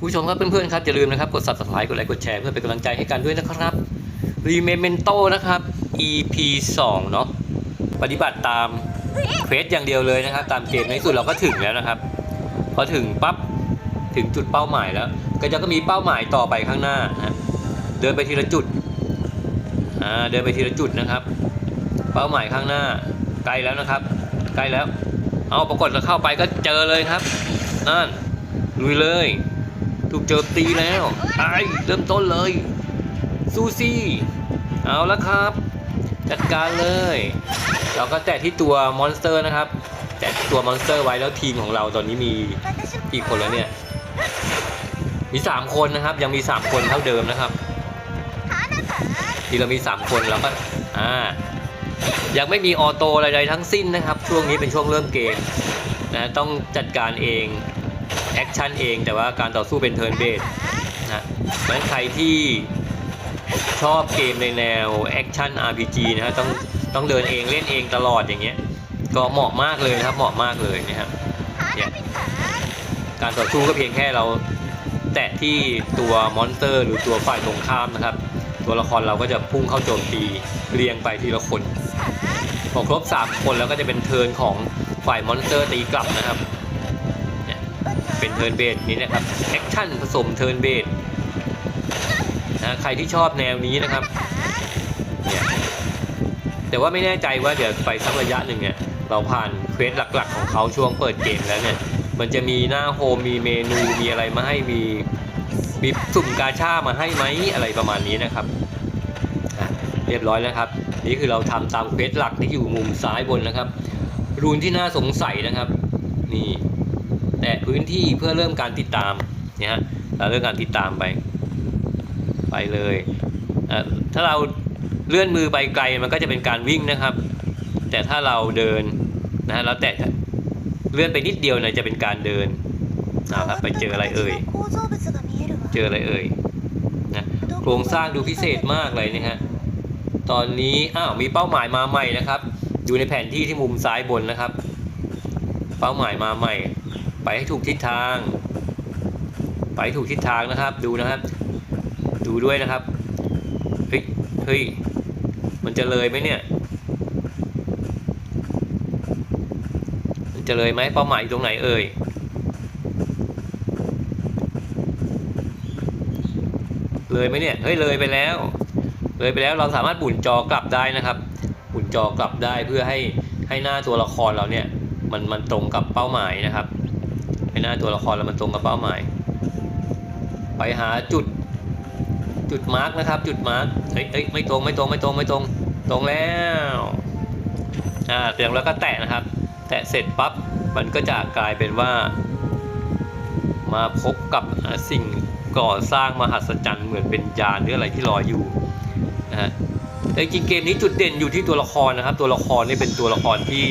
คุณผู้ชมครับเพื่อนๆครับอย่าลืมนะครับกด subscribe กดไลค์กดแชร์เพื่อเป็นกำลังใจให้กันด้วยนะครับ r e m e m e n t o นะครับ EP 2 เนาะปฏิบัติตามเควสอย่างเดียวเลยนะครับ ตามเกมในสุดเราก็ถึงแล้วนะครับ พอถึงปั๊บถึงจุดเป้าหมายแล้ว ก็จะก็มีเป้าหมายต่อไปข้างหน้านะเดินไปทีละจุดอ่าเดินไปทีละจุดนะครับ เป้าหมายข้างหน้าใกล้แล้วนะครับ ใกล้แล้วเอาปรากฏเราเข้าไปก็เจอเลยครับนั่นลุยเลย ถูกโจมตีแล้วไอ้เริ่มต้นเลย ซูซี่ เอาละครับ จัดการเลย เราก็แตะที่ตัวมอนสเตอร์นะครับ แตะที่ตัวมอนสเตอร์ไว้แล้วทีมของเราตอนนี้มีกี่คนแล้วเนี่ย มีสามคนนะครับ ยังมีสามคนเท่าเดิมนะครับ ที่เรามีสามคนเราก็อ่ายังไม่มีออโต้อะไรๆทั้งสิ้นนะครับ ช่วงนี้เป็นช่วงเริ่มเกมนะต้องจัดการเอง แอคชั่นเองแต่ว่าการต่อสู้เป็นเทิร์นเบสนะเพราะฉะนั้นใครที่ชอบเกมในแนวแอคชั่น RPG นะฮะต้องต้องเดินเองเล่นเองตลอดอย่างเงี้ยก็เหมาะมากเลยนะครับเหมาะมากเลยนะครับเนี่ยการต่อสู้ก็เพียงแค่เราแตะที่ตัวมอนสเตอร์ หรือตัวฝ่ายตรงข้ามนะครับ ตัวละครเราก็จะพุ่งเข้าโจมตีเรียงไปทีละคนพอครบ 3 คนแล้วก็จะเป็นเทิร์นของฝ่ายมอนสเตอร์ตีกลับนะครับ เป็นเทิร์นเบสนี้นะครับแอคชั่นผสมเทิร์นเบสนะใครที่ชอบแนวนี้นะครับเนี่ยแต่ว่าไม่แน่ใจว่าเดี๋ยวไปสักระยะหนึ่งเนี่ยเราผ่านเควสหลักๆ ของเขาช่วงเปิดเกมแล้วเนี่ยมันจะมีหน้าโฮมมีเมนูมีอะไรมาให้มีมีสุ่มกาชามาให้ไหมอะไรประมาณนี้นะครับเรียบร้อยแล้วครับ นี่คือเราทำตามเควสหลักที่อยู่มุมซ้ายบนนะครับ รูนที่น่าสงสัยนะครับ นี่ แตะพื้นที่เพื่อเริ่มการติดตามเนี่ยฮะเราเริ่มการติดตามไป ไปเลยอะถ้าเราเลื่อนมือไปไกลมันก็จะเป็นการวิ่งนะครับ แต่ถ้าเราเดินนะฮะเราแตะเลื่อนไปนิดเดียวเนี่ยจะเป็นการเดินเอาครับไปเจออะไรเอ่ยเจออะไรเอ่ยนะโครงสร้างดูพิเศษมากเลยนะฮะตอนนี้อ้าวมีเป้าหมายมาใหม่นะครับอยู่ในแผนที่ที่มุมซ้ายบนนะครับ เป้าหมายมาใหม่ ไปให้ถูกทิศทาง ไปถูกทิศทางนะครับ ดูนะครับ ดูด้วยนะครับ เฮ้ย เฮ้ย มันจะเลยไหมเนี่ย มันจะเลยไหมเป้าหมายอยู่ตรงไหนเอ่ยเลยไหมเนี่ย เฮ้ย เลยไปแล้ว เลยไปแล้ว เราสามารถบุนจอกลับได้นะครับ บุนจอกลับได้เพื่อให้ให้หน้าตัวละครเราเนี่ย มันมันตรงกับเป้าหมายนะครับ น้าตัวละครเรามันตรงกับเป้าหมาย ไปหาจุดจุดมาร์กนะครับ จุดมาร์กเฮ้ยเฮ้ยไม่ตรงไม่ตรงไม่ตรงไม่ตรง ตรงแล้วอ่าเตียมแล้วก็แตะนะครับ แตะเสร็จปั๊บมันก็จะกลายเป็นว่า มาพบกับสิ่งก่อสร้างมหัศจรรย์เหมือนเป็นยานหรืออะไรที่ลอยอยู่นะฮะแต่จริงเกมนี้จุดเด่นอยู่ที่ตัวละครนะครับ ตัวละครนี่เป็นตัวละครที่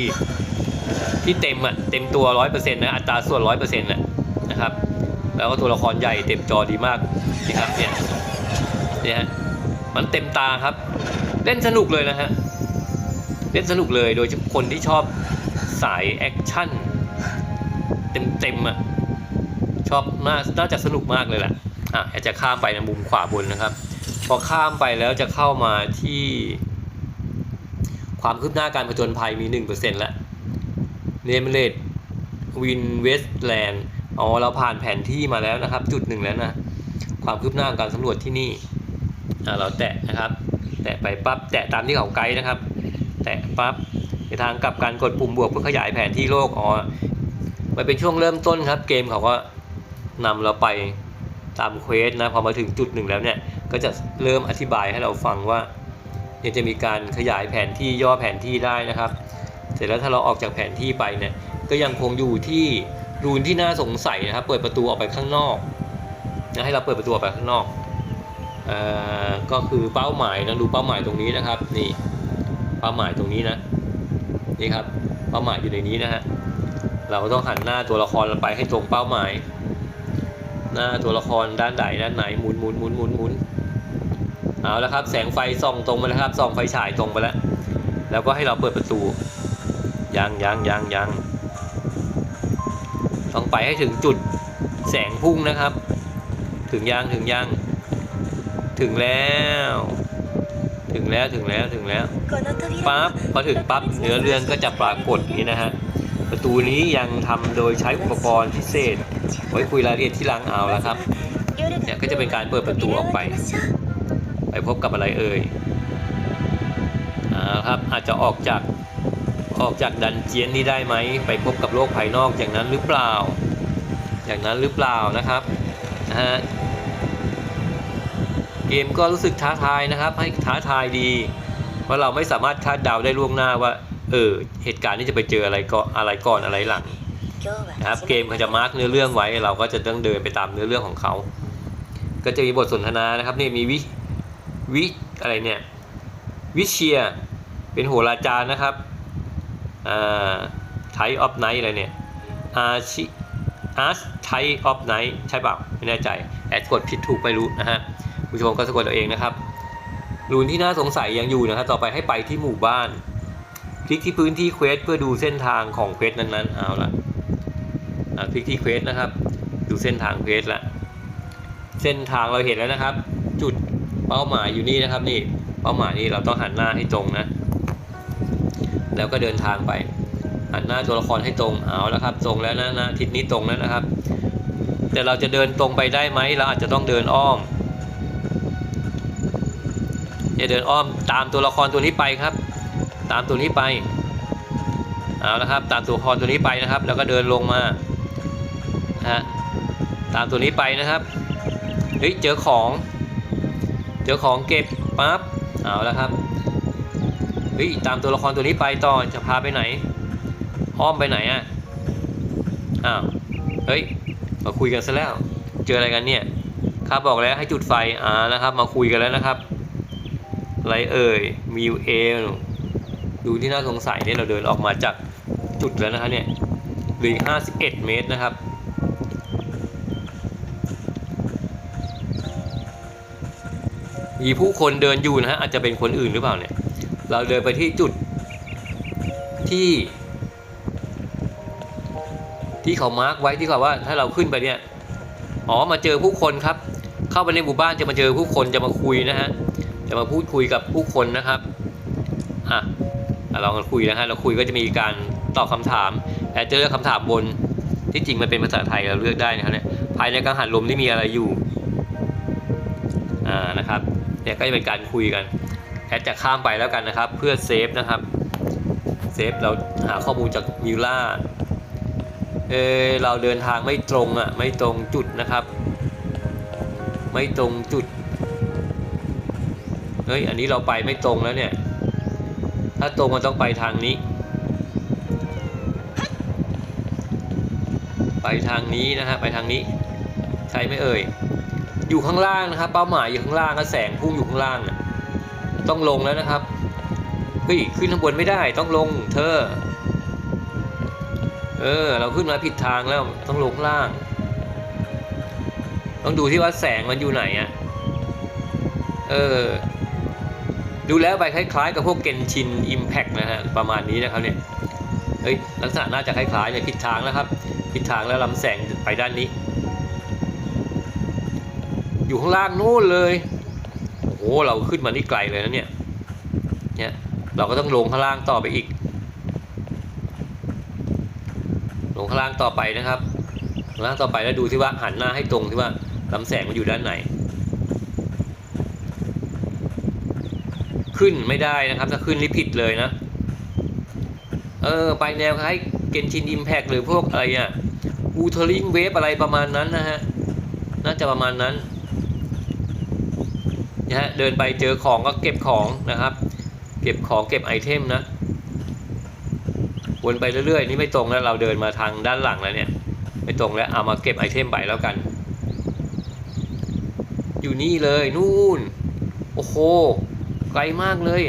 ที่เต็มอะเต็มตัวร้อยเปอร์เซ็นต์นะอัตราส่วนร้อยเปอร์เซ็นต์นะครับ แล้วก็ตัวละครใหญ่เต็มจอดีมากนะครับเนี่ยเนี่ยฮะมันเต็มตาครับ เล่นสนุกเลยนะฮะเล่นสนุกเลยโดยเฉพาะคนที่ชอบสายแอคชั่นเต็มๆอะชอบน่าน่าจะสนุกมากเลยแหละอะอาจจะข้ามไปในมุมขวาบนนะครับ พอข้ามไปแล้วจะเข้ามาที่ ความคืบหน้าการผจญภัยมี1%แล้ว เนมเลดวินเวสแลนด์อ๋อเราผ่านแผนที่มาแล้วนะครับ จุดหนึ่งแล้วนะ ความคืบหน้าการสำรวจที่นี่เราแตะนะครับ แตะไปปั๊บแตะตามที่เขาไกด์นะครับ แตะปั๊บในทางกลับการกดปุ่มบวกเพื่อขยายแผนที่โลกอ๋อมันเป็นช่วงเริ่มต้นครับ เกมเขาก็นำเราไปตามเควสนะพอมาถึงจุดหนึ่งแล้วเนี่ย ก็จะเริ่มอธิบายให้เราฟังว่าเนี่ยจะมีการขยายแผนที่ย่อแผนที่ได้นะครับ เสร็จแล้วถ้าเราออกจากแผนที่ไปเนี่ยก็ยังคงอยู่ที่รูนที่น่าสงสัยนะครับ เปิดประตูออกไปข้างนอกนะให้เราเปิดประตูออกไปข้างนอกเอ่อก็คือเป้าหมายนะดูเป้าหมายตรงนี้นะครับนี่เป้าหมายตรงนี้นะนี่ครับเป้าหมายอยู่ในนี้นะฮะเราต้องหันหน้าตัวละครเราไปให้ตรงเป้าหมาย หน้าตัวละครด้านใดด้านไหนหมุนหมุนหมุนหมุนหมุนเอาแล้วครับแสงไฟส่องตรงไปแล้วครับส่องไฟฉายตรงไปแล้ว แล้วก็ให้เราเปิดประตู ยังยังยังยังต้องไปให้ถึงจุดแสงพุ่งนะครับ ถึงยังถึงยังถึงแล้ว ถึงแล้วถึงแล้วถึงแล้วปั๊บพอถึงปั๊บเนื้อเรื่องก็จะปรากฏนี้นะฮะประตูนี้ยังทำโดยใช้อุปกรณ์พิเศษ ไว้คุยรายละเอียดที่ล้างเอาแล้วครับเนี่ยก็จะเป็นการเปิดประตูออกไป ไปพบกับอะไรเอ่ยอ่าครับอาจจะออกจาก ออกจากดันเจียนนี้ได้ไหม ไปพบกับโลกภายนอกอย่างนั้นหรือเปล่า อย่างนั้นหรือเปล่านะครับนะฮะเกมก็รู้สึกท้าทายนะครับ ให้ท้าทายดีเพราะเราไม่สามารถคาดเดาได้ล่วงหน้าว่า เออ เหตุการณ์นี้จะไปเจออะไรก็อะไรก่อนอะไรหลังนะครับเกมเขาจะมาร์กเนื้อเรื่องไว้ เราก็จะต้องเดินไปตามเนื้อเรื่องของเขาก็จะมีบทสนทนานะครับนี่มีวิวิอะไรเนี่ยวิเชียเป็นหัวราจารนะครับ ไทออฟไนท์อะไรเนี่ยอาชิอาร์ชไทออฟไนท์ใช่เปล่าไม่แน่ใจ แอดกดผิดถูกไม่รู้นะฮะผู้ชมก็สะกดเอาเองนะครับรูนที่น่าสงสัยยังอยู่นะครับต่อไปให้ไปที่หมู่บ้าน คลิกที่พื้นที่เควสเพื่อดูเส้นทางของเควสนั้นๆเอาละคลิกที่เควสนะครับ ดูเส้นทางเควสละเส้นทางเราเห็นแล้วนะครับ จุดเป้าหมายอยู่นี่นะครับนี่เป้าหมายนี้เราต้องหันหน้าให้ตรงนะ แล้วก็เดินทางไปหันหน้าตัวละครให้ตรงเอาแล้วครับ ตรงแล้วนะนะทิศนี้ตรงแล้วนะครับ แต่เราจะเดินตรงไปได้ไหมเราอาจจะต้องเดินอ้อมอย่าเดินอ้อมตามตัวละครตัวนี้ไปครับ ตามตัวนี้ไปเอาละครับ ตามตัวละครตัวนี้ไปนะครับ แล้วก็เดินลงมาฮะตามตัวนี้ไปนะครับเฮ้ยเจอของ เจอของเก็บปั๊บเอาแล้วครับ เฮ้ยตามตัวละครตัวนี้ไปต่อจะพาไปไหนอ้อมไปไหนอะอ้าวเฮ้ยมาคุยกันซะแล้ว เจออะไรกันเนี่ยข้าบอกแล้วให้จุดไฟอ่านะครับ มาคุยกันแล้วนะครับไรเอ่ยมิวเอลดูที่น่าสงสัยเนี่ยเราเดินออกมาจากจุดแล้วนะครับเนี่ยหลือ51เมตรนะครับมีผู้คนเดินอยู่นะฮะอาจจะเป็นคนอื่นหรือเปล่าเนี่ย เราเดินไปที่จุดที่ที่เขามาร์กไว้ที่เขาว่าถ้าเราขึ้นไปเนี่ยอ๋อมาเจอผู้คนครับ เข้าไปในหมู่บ้านจะมาเจอผู้คนจะมาคุยนะฮะจะมาพูดคุยกับผู้คนนะครับอะอะลองกันคุยนะฮะเราคุยก็จะมีการตอบคำถาม แต่จะเลือกคำถามบนที่จริงมันเป็นภาษาไทยเราเลือกได้นะครับเนี่ยภายในกังหันลมนี่มีอะไรอยู่อ่านะครับเนี่ยก็จะเป็นการคุยกัน แอดจะข้ามไปแล้วกันนะครับ เพื่อเซฟนะครับ เซฟเราหาข้อมูลจากมิวล่าเออเราเดินทางไม่ตรงอะไม่ตรงจุดนะครับ ไม่ตรงจุดเฮ้ยอันนี้เราไปไม่ตรงแล้วเนี่ย ถ้าตรงมันต้องไปทางนี้ ไปทางนี้นะฮะไปทางนี้ใช่ไหมเอ่ยอยู่ข้างล่างนะครับ เป้าหมายอยู่ข้างล่างก็แสงพุ่งอยู่ข้างล่างน่ะ ต้องลงแล้วนะครับเฮ้ยขึ้นข้างบนไม่ได้ต้องลงเธอ เออ เราขึ้นมาผิดทางแล้วต้องลงข้างล่าง ต้องดูที่ว่าแสงมันอยู่ไหนอะ่ะเออดูแล้วไปคล้ายๆ กับพวกเกนชินอิมแพกนะฮะประมาณนี้นะครับเนี่ยเฮ้ยลักษณะน่าจะคล้ายๆเนี่ยผิดทางแล้วครับผิดทางแล้วลำแสงไปด้านนี้ อยู่ข้างล่างนู่นเลย โอ้โหเราขึ้นมานี่ไกลเลยนะเนี่ยเนี่ยเราก็ต้องลงข้างล่างต่อไปอีก ลงข้างล่างต่อไปนะครับล่างต่อไปแล้วดูที่ว่าหันหน้าให้ตรงที่ว่าลำแสงมันอยู่ด้านไหน ขึ้นไม่ได้นะครับถ้าขึ้นนี่ผิดเลยนะ เออ ไปแนวคล้ายเกนชินอิมแพกหรือพวกอะไรอะอูเทอริงเวฟอะไรประมาณนั้นนะฮะ น่าจะประมาณนั้น นะฮะเดินไปเจอของก็เก็บของนะครับ เก็บของเก็บไอเทมนะวนไปเรื่อยๆ นี่ไม่ตรงแล้วเราเดินมาทางด้านหลังแล้วเนี่ย ไม่ตรงแล้วเอามาเก็บไอเทมไปแล้วกัน อยู่นี่เลยนู่น โอ้โหไกลมากเลย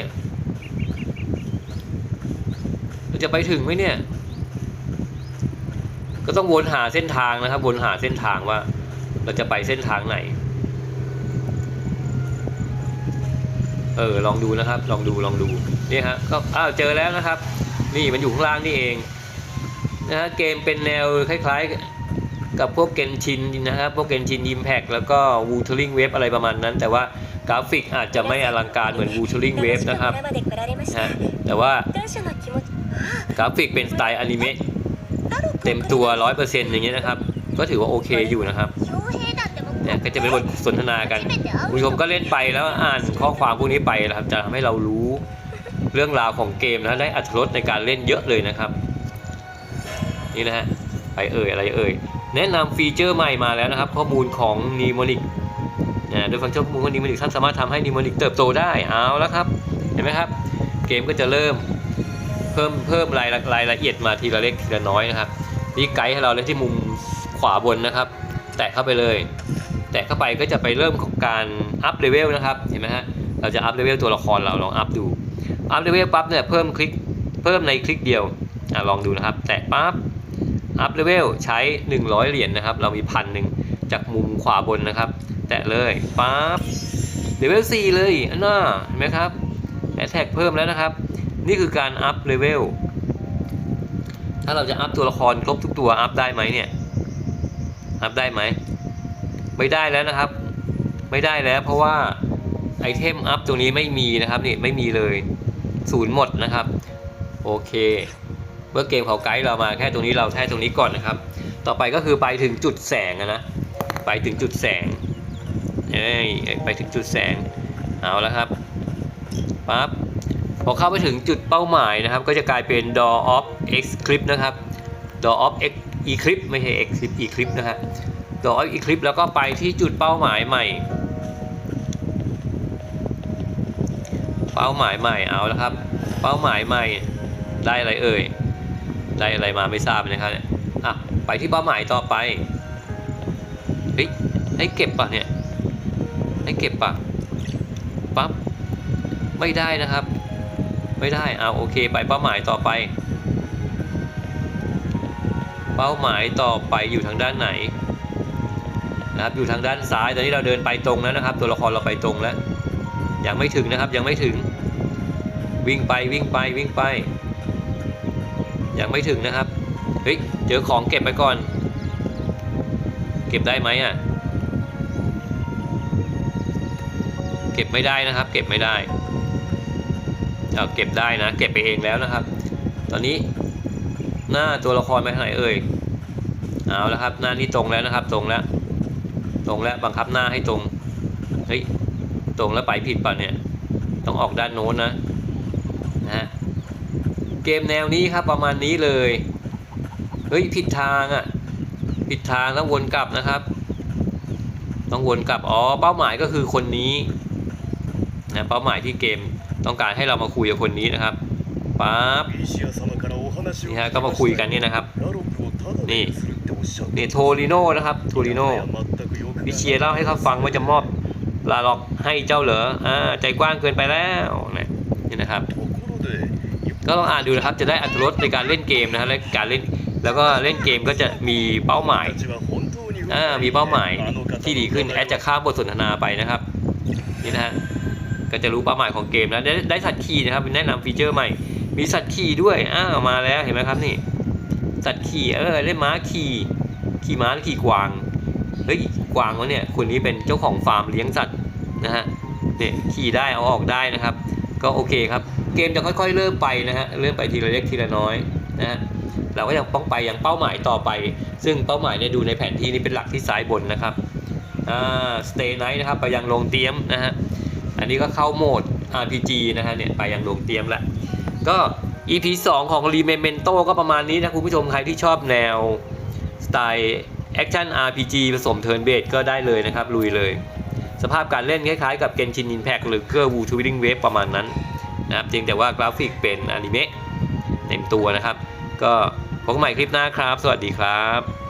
เราจะไปถึงไหมเนี่ย ก็ต้องวนหาเส้นทางนะครับวนหาเส้นทางว่า เราจะไปเส้นทางไหน เออลองดูนะครับ ลองดูลองดูนี่ฮะก็อ้าวเจอแล้วนะครับ นี่มันอยู่ข้างล่างนี่เองนะฮะเกมเป็นแนวคล้ายๆ กับพวกเกมชินนะครับพวกเกมชินยิมแพกแล้วก็วูทลิงเวฟอะไรประมาณนั้น แต่ว่ากราฟิกอาจจะไม่อลังการเหมือนวูทลิงเวฟนะครับนะแต่ว่ากราฟิกเป็นสไตล์อนิเมะเต็มตัว 100%อย่างเงี้ยนะครับ ก็ถือว่าโอเคอยู่นะครับ นี่ยก็จะเป็นบทสนทนากันคุณผู้ชมก็เล่นไปแล้วอ่านข้อความพวกนี้ไปนะครับ จะทำให้เรารู้เรื่องราวของเกมนะได้อัตรสในการเล่นเยอะเลยนะครับ นี่นะฮะไปเอ่ยอะไรเอ่ยแนะนำฟีเจอร์ใหม่มาแล้วนะครับ ข้อมูลของนีโมนิกนะโดยฟังชันข้อมูลของนีโมนิกท่านสามารถทำให้นีโมนิกเติบโตได้เอาแล้วครับเห็นไหมครับ เกมก็จะเริ่มเพิ่มเพิ่มรายรายละเอียดมาทีละเล็กทีละน้อยนะครับนี่ไกด์ให้เราเล่นที่มุมขวาบนนะครับ แตะเข้าไปเลย แตะเข้าไปก็จะไปเริ่มของการอัพเลเวลนะครับเห็นไหมฮะเราจะอัพเลเวลตัวละครเราลองอัพดูอัพเลเวลปั๊บเนี่ยเพิ่มคลิกเพิ่มในคลิกเดียวอะลองดูนะครับ แตะปั๊บอัพเลเวลใช้ 100 เหรียญนะครับ เรามีพันหนึ่งจากมุมขวาบนนะครับ แตะเลยปั๊บเลเวล4เลยอันน่าเห็นไหมครับแอทแท็กเพิ่มแล้วนะครับ นี่คือการอัพเลเวลถ้าเราจะอัพตัวละครครบทุกตัวอัพได้ไหมเนี่ยอัพได้ไหม ไม่ได้แล้วนะครับ ไม่ได้แล้วเพราะว่าไอเทมอัพตรงนี้ไม่มีนะครับนี่ไม่มีเลยศูนย์หมดนะครับ โอเคเมื่อเกมเขาไกด์เรามาแค่ตรงนี้เราแค่ตรงนี้ก่อนนะครับ ต่อไปก็คือไปถึงจุดแสงอะนะไปถึงจุดแสงเอ้ยไปถึงจุดแสงเอาแล้วครับปั๊บพอเข้าไปถึงจุดเป้าหมายนะครับ ก็จะกลายเป็น door of eclipse นะครับ door of eclipse ไม่ใช่ eclipse eclipse นะ ฮะ door of eclipse แล้วก็ไปที่จุดเป้าหมายใหม่ เป้าหมายใหม่เอาแล้วครับ เป้าหมายใหม่ได้อะไรเอ่ยได้อะไรมาไม่ทราบนะครับเนี่ยอะไปที่เป้าหมายต่อไปเฮ้ยให้เก็บป่ะเนี่ยให้เก็บป่ะปั๊บไม่ได้นะครับ ไม่ได้เอาโอเคไปเป้าหมายต่อไป เป้าหมายต่อไปอยู่ทางด้านไหน นะครับอยู่ทางด้านซ้ายตอนนี้เราเดินไปตรงแล้วนะครับ ตัวละครเราไปตรงแล้วยังไม่ถึงนะครับยังไม่ถึง วิ่งไปวิ่งไปวิ่งไป ยังไม่ถึงนะครับเฮ้ยเจอของเก็บไปก่อน เก็บได้ไหมอะเก็บไม่ได้นะครับ เก็บไม่ได้เอาเก็บได้นะ เก็บไปเองแล้วนะครับ ตอนนี้หน้าตัวละครไปทางไหนเอ่ยเอาแล้วครับ หน้านี้ตรงแล้วนะครับตรงแล้ว ตรงแล้วบังคับหน้าให้ตรงเฮ้ยตรงแล้วไปผิดป่ะเนี่ยต้องออกด้านโน้นนะนะฮะเกมแนวนี้ครับประมาณนี้เลยเฮ้ยผิดทางอะ่ะผิดทางต้องวนกลับนะครับ ต้องวนกลับอ๋อเป้าหมายก็คือคนนี้นะเป้าหมายที่เกมต้องการให้เรามาคุยกับคนนี้นะครับปั๊บนี่ฮะก็มาคุยกันนี่นะครับ นี่นี่โทริโนนะครับโทริโน วิเชียเล่าให้เขาฟังว่าจะมอบลาล็อกให้เจ้าเหรออ่าใจกว้างเกินไปแล้วนี่นะครับ ก็ลองอ่านดูนะครับจะได้อัตรสในการเล่นเกมนะฮะและการเล่นแล้วก็เล่นเกมก็จะมีเป้าหมายอ่ามีเป้าหมายที่ดีขึ้นแอดจะข้ามบทสนทนาไปนะครับนี่นะฮะก็จะรู้เป้าหมายของเกมนะได้ได้สัตว์ขี่นะครับแนะนำฟีเจอร์ใหม่ มีสัตว์ขี่ด้วยอ้ามาแล้วเห็นไหมครับนี่ สัตว์ขี่เออเล่นม้าขี่ขี่ม้าหรือขี่กวาง เฮ้ยกวางวะเนี่ยคนนี้เป็นเจ้าของฟาร์มเลี้ยงสัตว์นะฮะเนี่ยขี่ได้เอาออกได้นะครับ ก็โอเคครับ เกมจะค่อยๆ เริ่มไปนะฮะเริ่มไปทีละเล็กทีละน้อยนะฮะเราก็ยังต้องไปยังเป้าหมายต่อไป ซึ่งเป้าหมายเนี่ยดูในแผนที่นี่เป็นหลักที่ซ้ายบนนะครับอ่า stay night นะครับไปยังโรงเตรียมนะฮะอันนี้ก็เข้าโหมด RPG นะฮะเนี่ยไปยังโรงเตรียมล้วก็ EP 2 ของ Rememento ก็ประมาณนี้นะคุณผู้ชมใครที่ชอบแนวสไตล์ แอคชั่น RPG ผสมเทิร์นเบสก็ได้เลยนะครับ ลุยเลย สภาพการเล่นคล้ายๆกับเกนชินอินแพคหรือเกอร์วูทวิงเวฟประมาณนั้นนะครับเพียงแต่ว่ากราฟิกเป็นอนิเมะเต็มตัวนะครับ ก็พบกันใหม่คลิปหน้าครับ สวัสดีครับ